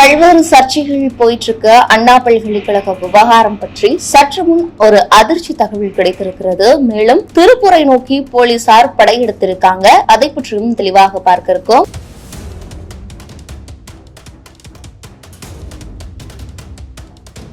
பல்வேறு சர்ச்சைகள் போயிட்டு இருக்க அண்ணா பல்கலைக்கழக விவகாரம் பற்றி சற்று முன் ஒரு அதிர்ச்சி தகவல் கிடைத்திருக்கிறது. மேலும் திருப்புரை நோக்கி போலீசார் படையெடுத்திருக்காங்க. அதை பற்றியும் தெளிவாக பார்க்க இருக்கோம்.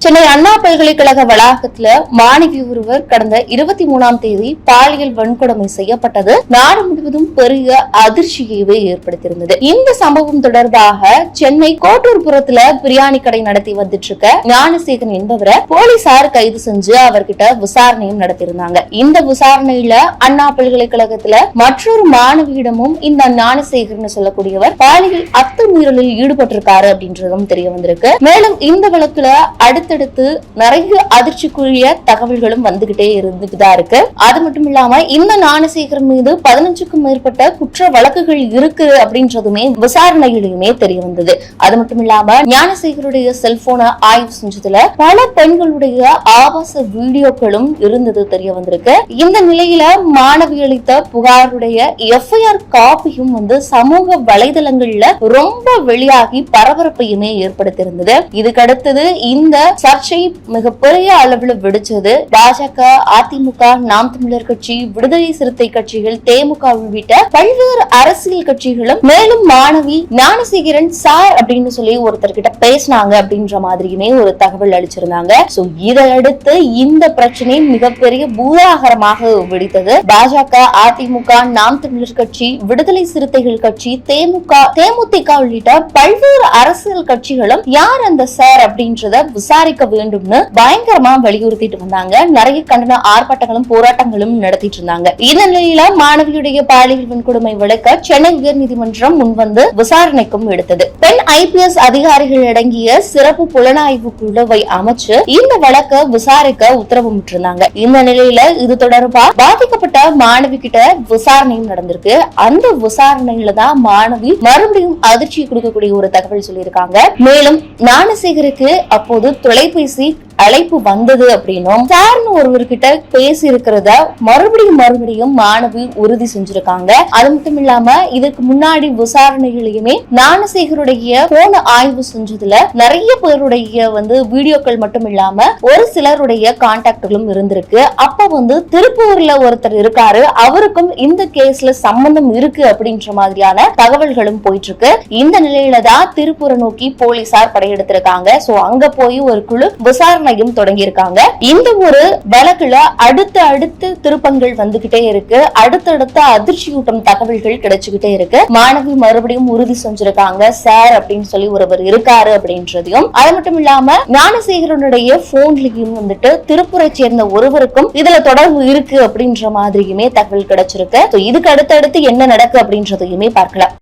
சென்னை அண்ணா பல்கலைக்கழக வளாகத்துல மாணவி ஒருவர் கடந்த இருபத்தி மூணாம் தேதி பாலியல் வன்கொடுமை செய்யப்பட்டது. நாடு முழுவதும் பெரிய அதிர்ச்சியவே ஏற்படுத்தியிருந்தது. இந்த சம்பவம் தொடர்பாக சென்னை கோட்டூர்புரத்துல பிரியாணி கடை நடத்தி வந்துட்டு இருக்க ஞானசேகன் என்பவரை போலீசார் கைது செஞ்சு அவர்கிட்ட விசாரணையும் நடத்தியிருந்தாங்க. இந்த விசாரணையில அண்ணா பல்கலைக்கழகத்துல மற்றொரு மாணவியிடமும் இந்த ஞானசேகர்னு சொல்லக்கூடியவர் பாலியல் அத்துமீறலில் ஈடுபட்டிருக்காரு அப்படின்றதும் தெரிய வந்திருக்கு. மேலும் இந்த வழக்குல அடுத்த அடுத்தடுத்து நிறைய அதிர்ச்சிக்குரிய தகவல்களும் வந்துகிட்டே இருந்துட்டுதான் இருக்கு. அது மட்டும் இல்லாம இந்த ஞானசேகர் மீது பதினஞ்சுக்கும் மேற்பட்ட குற்ற வழக்குகள் இருக்கு அப்படின்றதுமே விசாரணையிலுமே தெரிய வந்தது. அது மட்டும் இல்லாம ஞானசேகருடைய செல்போனை ஆய்வு செஞ்சதுல பல பெண்களுடைய ஆபாச வீடியோக்களும் இருந்தது தெரிய வந்திருக்கு. இந்த நிலையில மாணவி அளித்த புகாருடைய எஃப்ஐஆர் காப்பியும் வந்து சமூக வலைதளங்கள்ல ரொம்ப வெளியாகி பரபரப்பையுமே ஏற்படுத்தியிருந்தது. இதுக்கு அடுத்தது இந்த சர்ச்சை மிகப்பெரிய அளவுல வெடிச்சது. பாஜக அதிமுக நாம் தமிழர் கட்சி விடுதலை சிறுத்தை கட்சிகள் தேமுக உள்ளிட்ட பல்வேறு அரசியல் கட்சிகளும் மேலும் மாணவி ஞானசேகரன் சார் அப்படின்னு சொல்லி ஒருத்தர் கிட்ட பேசினாங்க அப்படின்ற மாதிரியுமே ஒரு தகவல் அளிச்சிருந்தாங்க. சோ இதையடுத்து இந்த பிரச்சனை மிகப்பெரிய பூதாகரமாக வெடித்தது. பாஜக அதிமுக நாம் தமிழர் கட்சி விடுதலை சிறுத்தைகள் கட்சி தேமுக தேமுதிக உள்ளிட்ட பல்வேறு அரசியல் கட்சிகளும் யார் அந்த சார் அப்படின்றத விசாரிக்க வேண்டும்னு பயங்கரமா வலியுறுத்திட்டு வந்தாங்க. நிறைய கண்டன ஆர்ப்பாட்டங்களும் போராட்டங்களும் நடத்திட்டு இருந்தாங்க. இந்த நிலையில மாணவியுடைய பாலியல் வன்கொடுமை விளக்க சென்னை உயர்நீதிமன்றம் முன்வந்து விசாரணைக்கும் எடுத்தது. பெண் ஐபிஎஸ் அதிகாரிகள் அடங்கிய சிறப்பு புலனாய்வு குழுவை அமைச்சு இந்த வழக்க விசாரிக்க உத்தரவிட்டிருந்தாங்க இந்த நிலையில இது தொடர்பா பாதிக்கப்பட்ட மாணவி கிட்ட விசாரணையும் நடந்திருக்கு. அந்த விசாரணையில தான் மாணவி மறுபடியும் அதிர்ச்சி கொடுக்கக்கூடிய ஒரு தகவல் சொல்லியிருக்காங்க. மேலும் ஞானசேகருக்கு அப்போது தொலைபேசி அழைப்பு வந்தது அப்படின்னும் சார்னு ஒருவர்கிட்ட பேசி இருக்கிறத மறுபடியும் மறுபடியும் மாணவி உறுதி செஞ்சிருக்காங்க. அது மட்டும் இல்லாம இதுக்கு முன்னாடி விசாரணைகளையுமே ஞானசேகருடைய போன ஆய்வு செஞ்சதுல நிறைய பேருடைய வந்து வீடியோக்கள் மட்டும் இல்லாம ஒரு சிலருடைய கான்டாக்டுகளும் இருந்திருக்கு. அப்ப வந்து திருப்பூர்ல ஒருத்தர் இருக்காரு. அவருக்கும் இந்த கேஸ்ல சம்பந்தம் இருக்கு அப்படின்ற மாதிரியான தகவல்களும் போயிட்டு இருக்கு இந்த நிலையில தான் திருப்பூரை நோக்கி போலீசார் படையெடுத்திருக்காங்க. சோ அங்க போய் ஒரு குழு விசாரணை விசாரணையும் தொடங்கியிருக்காங்க. இந்த ஒரு வழக்குல அடுத்த அடுத்து திருப்பங்கள் வந்துகிட்டே இருக்கு. அடுத்தடுத்த அதிர்ச்சியூட்டும் தகவல்கள் கிடைச்சுக்கிட்டே இருக்கு. மாணவி மறுபடியும் உறுதி செஞ்சிருக்காங்க. சார் அப்படின்னு சொல்லி ஒருவர் இருக்காரு அப்படின்றதையும். அது மட்டும் இல்லாம ஞானசேகரனுடைய போன்லயும் வந்துட்டு திருப்பூரை சேர்ந்த ஒருவருக்கும் இதுல தொடர்பு இருக்கு அப்படின்ற மாதிரியுமே தகவல் கிடைச்சிருக்கு. இதுக்கு அடுத்தடுத்து என்ன நடக்கு அப்படின்றதையுமே பார்க்கலாம்.